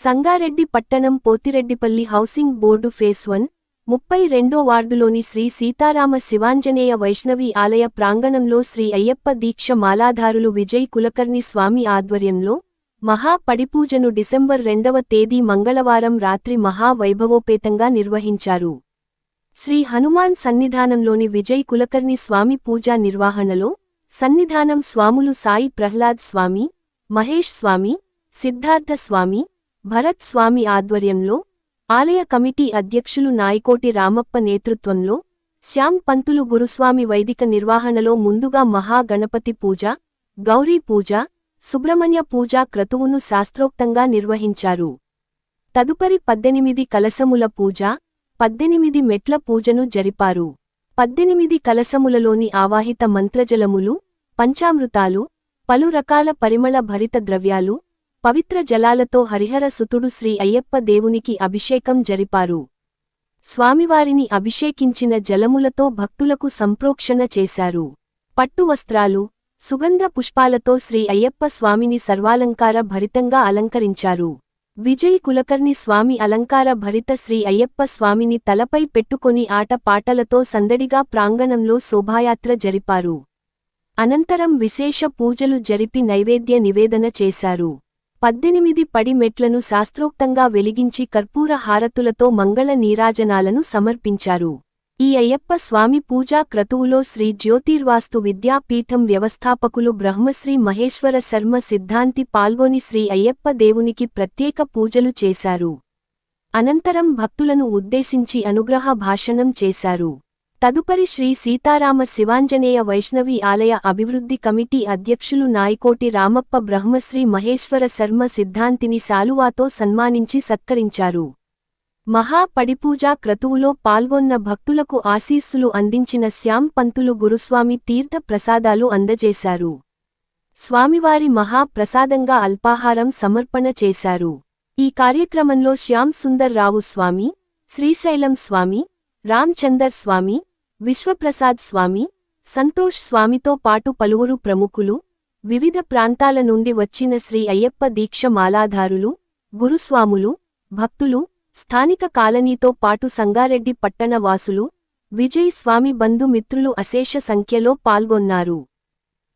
సంగారెడ్డి పట్టణం Pothireddipalli housing board phase one ముప్పై రెండో వార్డులోని శ్రీ సీతారామ శివాంజనేయ వైష్ణవి ఆలయ ప్రాంగణంలో శ్రీ అయ్యప్ప దీక్ష మాలాధారులు విజయ్ కులకర్ణి స్వామి ఆధ్వర్యంలో మహా పడిపూజను డిసెంబర్ రెండవ తేదీ మంగళవారం రాత్రి మహా వైభవోపేతంగా నిర్వహించారు. శ్రీ హనుమాన్ సన్నిధానంలోని విజయ్ కులకర్ణి స్వామి పూజా నిర్వహణలో సన్నిధానం స్వాములు సాయి ప్రహ్లాద్ స్వామి మహేష్ స్వామి సిద్ధార్థ స్వామి భరత్ స్వామి ఆధ్వర్యంలో ఆలయ కమిటీ అధ్యక్షులు నాయకోటి రామప్ప నేతృత్వంలో శ్యామ్ పంతులు గురుస్వామి వైదిక నిర్వహణలో ముందుగా మహాగణపతి పూజ గౌరీ పూజ సుబ్రహ్మణ్య పూజా క్రతువును శాస్త్రోక్తంగా నిర్వహించారు. తదుపరి పద్దెనిమిది కలసముల పూజ పద్దెనిమిది మెట్ల పూజను జరిపారు. పద్దెనిమిది కలసములలోని ఆవాహిత మంత్రజలములు పంచామృతాలు పలు రకాల పరిమళ భరిత ద్రవ్యాలు పవిత్ర జలాలతో హరిహర సుతుడు శ్రీ అయ్యప్ప దేవునికి అభిషేకం జరిపారు. స్వామివారిని అభిషేకించిన జలములతో భక్తులకు సంప్రోక్షణ చేశారు. పట్టు వస్త్రాలు సుగంధ పుష్పాలతో శ్రీ అయ్యప్ప స్వామిని సర్వాలంకార భరితంగా అలంకరించారు. విజయ్ కులకర్ణి స్వామి అలంకార భరిత శ్రీ అయ్యప్ప స్వామిని తలపై పెట్టుకొని ఆట పాటలతో సందడిగా ప్రాంగణంలో శోభాయాత్ర జరిపారు. అనంతరం విశేష పూజలు జరిపి నైవేద్య నివేదన చేశారు. పద్దెనిమిది పడి మెట్లను శాస్త్రోక్తంగా వెలిగించి కర్పూర హారతులతో మంగళ నీరాజనాలను సమర్పించారు. ఈ అయ్యప్ప స్వామి పూజా క్రతువులో శ్రీ జ్యోతిర్వాస్తు విద్యాపీఠం వ్యవస్థాపకులు బ్రహ్మశ్రీ మహేశ్వర శర్మ సిద్ధాంతి పాల్గొని శ్రీ అయ్యప్ప దేవునికి ప్రత్యేక పూజలు చేశారు. అనంతరం భక్తులను ఉద్దేశించి అనుగ్రహ భాషణం చేశారు. తదుపరి శ్రీ సీతారామ శివాంజనేయ వైష్ణవి ఆలయ అభివృద్ధి కమిటీ అధ్యక్షులు నాయకోటి రామప్ప బ్రహ్మశ్రీ మహేశ్వర శర్మ సిద్ధాంతిని శాలువాతో సన్మానించి సత్కరించారు. మహా పడిపూజా క్రతువులో పాల్గొన్న భక్తులకు ఆశీస్సులు అందించిన శ్యామ్ పంతులు గురుస్వామి తీర్థ ప్రసాదాలు అందజేశారు. స్వామివారి మహా ప్రసాదంగా అల్పాహారం సమర్పణ చేశారు. ఈ కార్యక్రమంలో శ్యామ్ సుందర్ రావు స్వామి శ్రీశైలం స్వామి రామ్చందర్ స్వామి విశ్వప్రసాద్ స్వామి సంతోష్ స్వామితో పాటు పలువురు ప్రముఖులు వివిధ ప్రాంతాల నుండి వచ్చిన శ్రీ అయ్యప్ప దీక్ష మాలాధారులు గురుస్వాములు భక్తులు స్థానిక కాలనీతో పాటు సంగారెడ్డి పట్టణ వాసులు విజయ్ స్వామి బంధుమిత్రులు అశేష సంఖ్యలో పాల్గొన్నారు.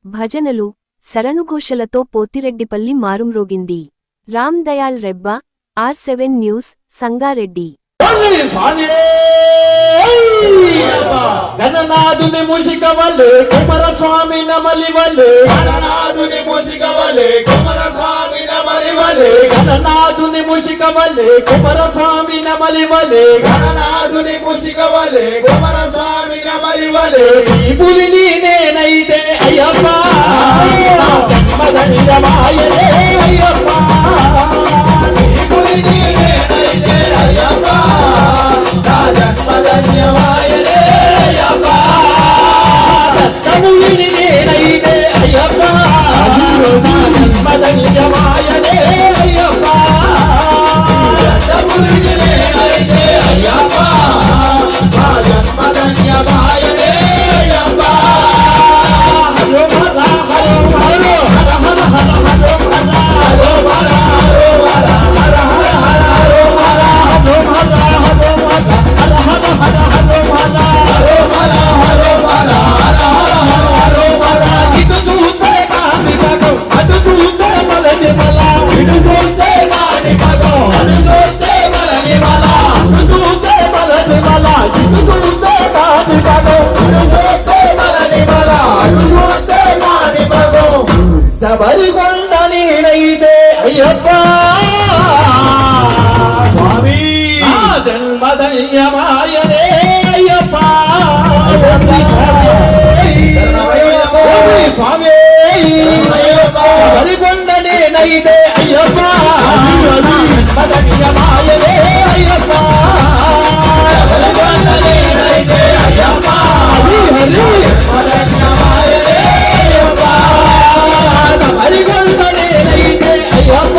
భజనలు శరణుఘోషలతో Pothireddipalli మారుమ్రోగింది. Ram Dayal Rebba R seven news Sangareddy. గణనాథుని ముషిక వల్లే కుమర స్వామి నమలి వల్లే గణనాథుని మూసిక వలె కుమర స్వామి నమలి వలె గణనాథుని ముషిక వల్లే కుమర స్వామి నమలి వల్లే గణనాథుని మూసిక వలె కుమర స్వామి నమలి వలె ఈ పులిని నేనైతే అయ్యప్ప. నా జన్మధన్యమాయనే అయ్యప్ప. నేనైతే అయ్యప్ప నా మాయవే అయ్యప్ప అయ్యప్ప. అయ్యప్ప. నేనైతే అయ్యప్ప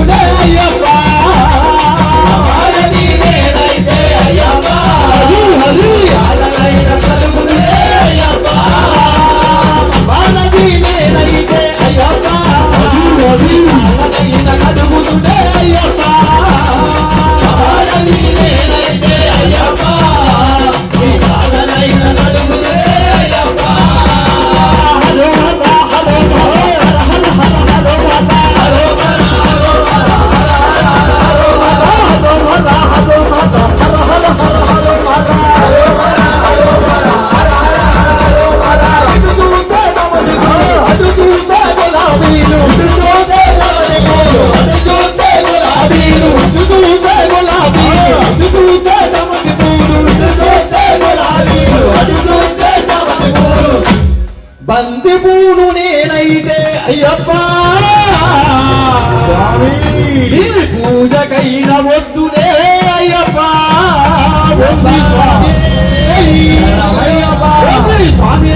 స్వామి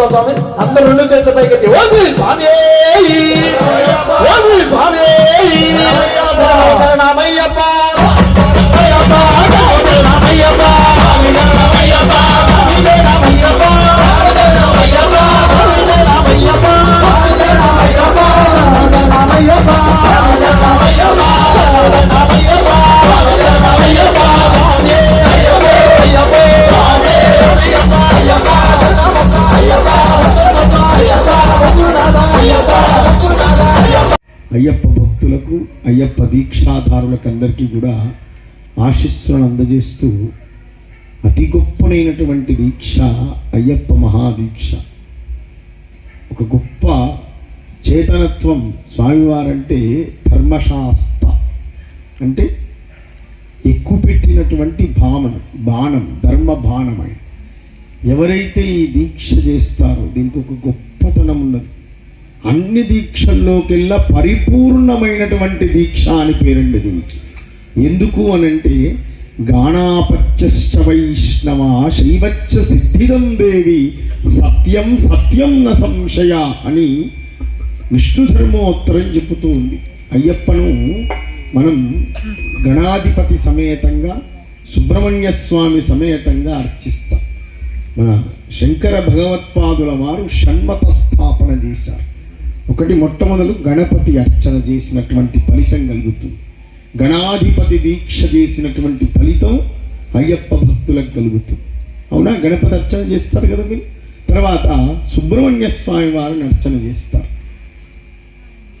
તો સ્વામી અંદર ઊંડું જઈ શકાય કે అయ్యప్ప భక్తులకు అయ్యప్ప దీక్షాధారులకు అందరికీ కూడా ఆశీస్సులను అందజేస్తూ అతి గొప్పనైనటువంటి దీక్ష అయ్యప్ప మహాదీక్ష. ఒక గొప్ప చేతనత్వం స్వామివారంటే ధర్మశాస్త్ర. అంటే ఎక్కువ పెట్టినటువంటి భావన బాణం ధర్మ బాణమై ఎవరైతే ఈ దీక్ష చేస్తారో దీనికి ఒక గొప్పతనం ఉన్నది. అన్ని దీక్షల్లోకెల్లా పరిపూర్ణమైనటువంటి దీక్ష అని పేరండి దీనికి. ఎందుకు అనంటే గాణాపత్యశ్చ వైష్ణవ శైవచ్చ సిద్ధిదం దేవి సత్యం సత్యం న సంశయ అని విష్ణు ధర్మోత్తరం చెబుతూ ఉంది. అయ్యప్పను మనం గణాధిపతి సమేతంగా సుబ్రహ్మణ్య స్వామి సమేతంగా అర్చిస్తాం. మన శంకర భగవత్పాదుల వారు షణ్మత స్థాపన చేశారు. ఒకటి మొట్టమొదలు గణపతి అర్చన చేసినటువంటి ఫలితం కలుగుతుంది. గణాధిపతి దీక్ష చేసినటువంటి ఫలితం అయ్యప్ప భక్తులకు కలుగుతుంది. అవునా? గణపతి అర్చన చేస్తారు కదా మీరు? తర్వాత సుబ్రహ్మణ్య స్వామి వారిని అర్చన చేస్తారు.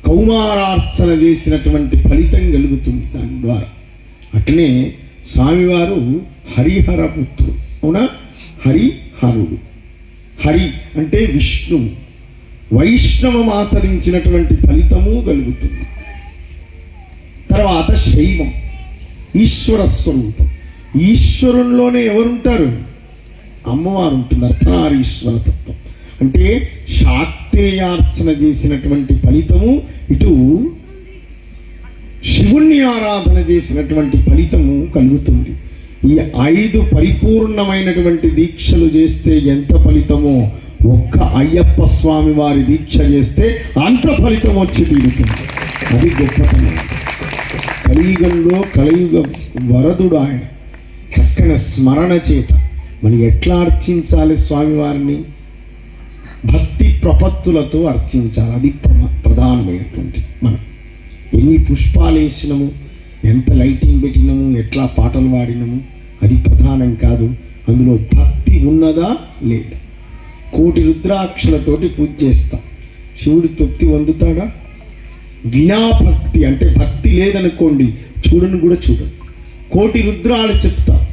కౌమారార్చన చేసినటువంటి ఫలితం కలుగుతుంది దాని ద్వారా. అట్లనే స్వామివారు హరిహర పుత్రుడు అవునా? హరిహరుడు. హరి అంటే విష్ణువు. వైష్ణవం ఆచరించినటువంటి ఫలితము కలుగుతుంది. తర్వాత శైవం ఈశ్వర స్వరూపం. ఈశ్వరుల్లోనే ఎవరుంటారు? అమ్మవారు ఉంటుంది అర్ధనారీశ్వర తత్వం. అంటే శాక్తేయార్చన చేసినటువంటి ఫలితము ఇటు శివుణ్ణి ఆరాధన చేసినటువంటి ఫలితము కలుగుతుంది. ఈ ఐదు పరిపూర్ణమైనటువంటి దీక్షలు చేస్తే ఎంత ఫలితమో ఒక్క అయ్యప్ప స్వామి వారి దీక్ష చేస్తే అంత ఫలితం వచ్చి తీరుతుంది. అది గొప్పతనం కలియుగంలో కలియుగ వరదుడు ఆయన. చక్కని స్మరణ చేత. మనం ఎట్లా అర్చించాలి స్వామివారిని భక్తి ప్రపత్తులతో అర్చించాలి. అది ప్రమ- ప్రధానమైనటువంటి మనం. ఎన్ని పుష్పాలు వేసినాము ఎంత లైటింగ్ పెట్టినాము ఎట్లా పాటలు పాడినాము అది ప్రధానం కాదు. అందులో భక్తి ఉన్నదా లేదా? కోటి రుద్రాక్షలతోటి పూజ చేస్తాం. శివుడు తృప్తి పొందుతాడా? వినా భక్తి అంటే భక్తి లేదనుకోండి చూడను కూడా చూడను. కోటి రుద్రాలు చెప్తా.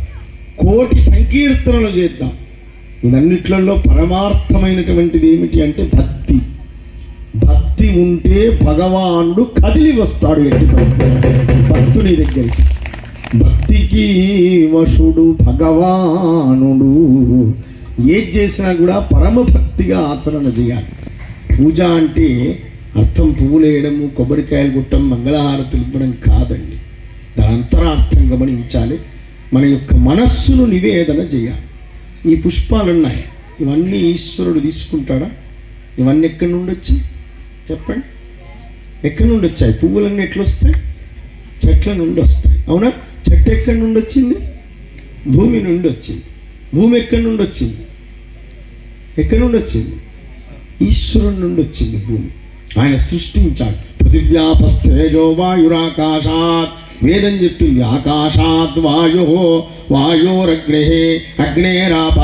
కోటి సంకీర్తనలు చేద్దాం. ఇవన్నిట్లలో పరమార్థమైనటువంటిది ఏమిటి అంటే భక్తి. భక్తి ఉంటే భగవానుడు కదిలి వస్తాడు ఎట్టి భక్తుని దగ్గరికి. భక్తికి వశుడు భగవానుడు. ఏది చేసినా కూడా పరమభక్తిగా ఆచరణ చేయాలి. పూజ అంటే అర్థం పువ్వులు వేయడము కొబ్బరికాయలు కొట్టడం మంగళహారతులు ఇవ్వడం కాదండి. దాని అంతరార్థం గమనించాలి. మన యొక్క మనస్సును నివేదన చేయాలి. ఈ పుష్పాలు ఉన్నాయి. ఇవన్నీ ఈశ్వరుడు తీసుకుంటాడా? ఇవన్నీ ఎక్కడి నుండి వచ్చాయి? చెప్పండి. ఎక్కడి నుండి వచ్చాయి? పువ్వులన్నీ ఎట్లా వస్తాయి చెట్ల నుండి వస్తాయి. అవునా? చెట్టు ఎక్కడి నుండి వచ్చింది? భూమి నుండి వచ్చింది. భూమి ఎక్కడి నుండి వచ్చింది? ఎక్కడి నుండి వచ్చింది? ఈశ్వరుడి నుండి వచ్చింది భూమి. ఆయన సృష్టించాడు. పృథివ్యాపస్తేజో వాయురాకాశాత్. వేదం చెప్పింది ఆకాశాత్ వాయో వాయోరగ్నే అగ్నేరాప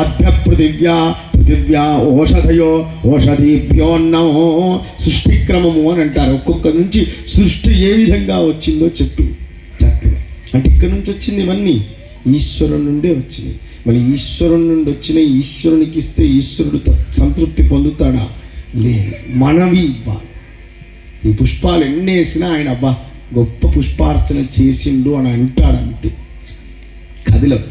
అభ్య పృథివ్యా పృథివ్యా ఓషధయో ఓషధీభ్యోన్నమో సృష్టిక్రమము అని అంటారు. ఒక్కొక్క నుంచి సృష్టి ఏ విధంగా వచ్చిందో చెప్పింది చక్కగా. అంటే ఇక్కడ నుంచి వచ్చింది ఇవన్నీ. ఈశ్వరుడు నుండే వచ్చింది. మరి ఈశ్వరుని నుండి వచ్చిన ఈశ్వరునికి ఇస్తే ఈశ్వరుడు సంతృప్తి పొందుతాడా? లేదు మనవి ఇవ్వాలి ఈ పుష్పాలు ఎన్ని వేసినా ఆయన అబ్బా గొప్ప పుష్పార్చన చేసిండు అని అంటాడంతే. అంతే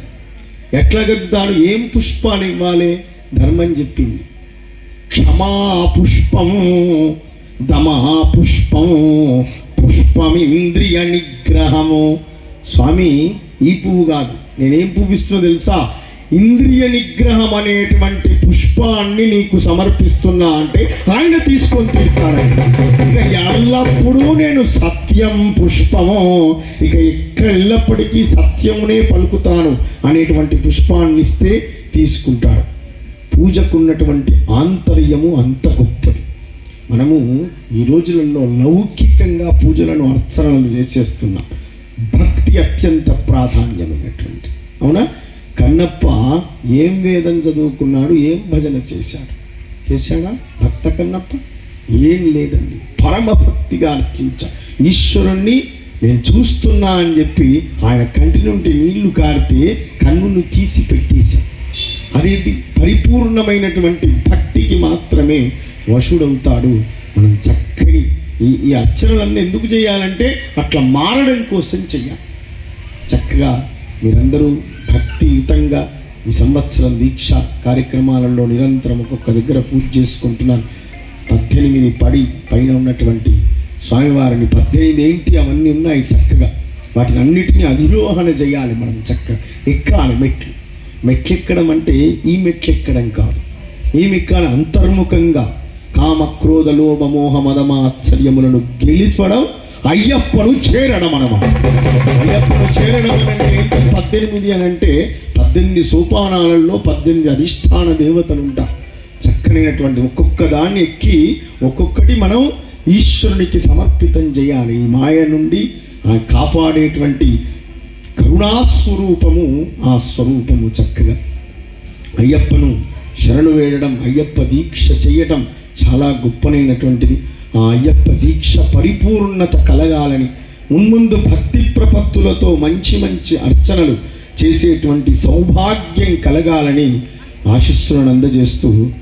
ఎట్లా చెప్తాడు ఏం పుష్పాలు ఇవ్వాలి? ధర్మం చెప్పింది. క్షమా పుష్పం దమా పుష్పం పుష్పమింద్రియ నిగ్రహము. స్వామి ఈ పువ్వు కాదు. నేనేం పువ్విస్తున్నా తెలుసా? ఇంద్రియ నిగ్రహం అనేటువంటి పుష్పాన్ని నీకు సమర్పిస్తున్నా అంటే ఆయన తీసుకొని తింటాడు ఇక ఎల్లప్పుడూ నేను సత్యం పుష్పము. ఇక ఎక్కడ ఎల్లప్పటికీ సత్యమునే పలుకుతాను అనేటువంటి పుష్పాన్ని ఇస్తే తీసుకుంటాడు. పూజకున్నటువంటి ఆంతర్యము అంత గొప్పది. మనము ఈ రోజులలో లౌకికంగా పూజలను అర్చనలు చేసేస్తున్నాం. భక్తి అత్యంత ప్రాధాన్యమైనటువంటి. అవునా? కన్నప్ప ఏం వేదం చదువుకున్నాడు ఏం భజన చేశాడు? చేశాడా? భక్త కన్నప్ప? ఏం లేదండి. పరమభక్తిగా అర్చించా ఈశ్వరుణ్ణి నేను చూస్తున్నా అని చెప్పి ఆయన కంటి నుండి నీళ్ళు కారితే కన్నును తీసి పెట్టేశాడు. అది పరిపూర్ణమైనటువంటి భక్తికి మాత్రమే వశుడవుతాడు. మనం చక్కని ఈ ఈ అర్చనలన్నీ ఎందుకు చేయాలంటే అట్లా మారడం కోసం చెయ్యాలి చక్కగా మీరందరూ భక్తియుతంగా ఈ సంవత్సరం దీక్ష కార్యక్రమాలలో నిరంతరం ఒక్కొక్క దగ్గర పూజ చేసుకుంటున్నాను పద్దెనిమిది పడి పైన ఉన్నటువంటి స్వామివారిని పద్దెనిమిది ఏంటి అవన్నీ ఉన్నాయి చక్కగా. వాటిని అన్నిటినీ అధిరోహణ చేయాలి మనం చక్కగా. ఎక్కాలి మెట్లు. మెట్లు ఎక్కడం అంటే ఈ మెట్లు ఎక్కడం కాదు. ఏమి ఎక్కాలి అంతర్ముఖంగా కామ క్రోధ లోభ మోహ మదమాత్సర్యములను గెలిచడం అయ్యప్పను చేరడం అనమాట. అయ్యప్పను చేరడం అంటే పద్దెనిమిది అని అంటే పద్దెనిమిది సోపానాలలో పద్దెనిమిది అధిష్టాన దేవతలు ఉంటా చక్కనైనటువంటి ఒక్కొక్క దాన్ని ఎక్కి ఒక్కొక్కటి మనం ఈశ్వరునికి సమర్పితం చేయాలి. ఈ మాయ నుండి కాపాడేటువంటి కరుణాస్వరూపము ఆ స్వరూపము చక్కగా. అయ్యప్పను శరణు వేయడం అయ్యప్ప దీక్ష చేయటం చాలా గొప్పనైనటువంటిది. ఆ అయ్యప్ప దీక్ష పరిపూర్ణత కలగాలని మున్ముందు భక్తి ప్రపత్తులతో మంచి మంచి అర్చనలు చేసేటువంటి సౌభాగ్యం కలగాలని ఆశిస్సులను అందజేస్తూ